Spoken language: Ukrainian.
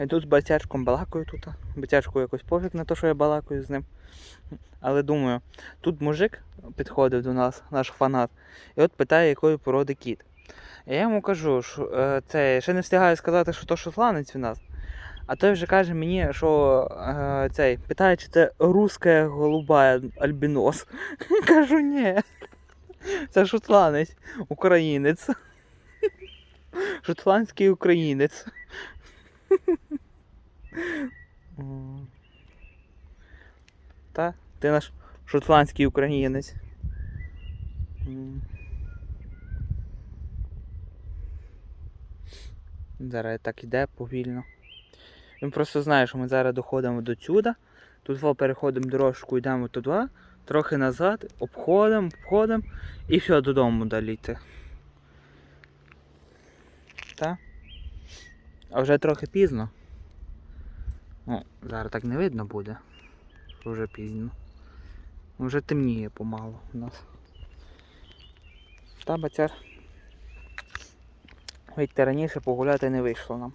Я тут з батячком балакаю тут. Батячку якось пофіг на те, що я балакаю з ним. Але думаю, тут мужик підходив до нас, наш фанат, і от питає, якої породи кіт. І я йому кажу, що е, це ще не встигаю сказати, що то шотландець у нас. А той вже каже мені, що е, цей питає, чи це руська голуба альбінос. Кажу, ні. Це шотландець, українець. Шотландський українець. Та, ти наш шотландський українець. Зараз так іде повільно. Він просто знає, що ми зараз доходимо до сюди. Тут переходимо дорожку, йдемо туди, трохи назад, обходимо, обходимо і все додому далі йти. Та? А вже трохи пізно. О, зараз так не видно буде. Вже пізно. Вже темніє помалу у нас. Та бацяр. Видите, раніше погуляти не вийшло нам.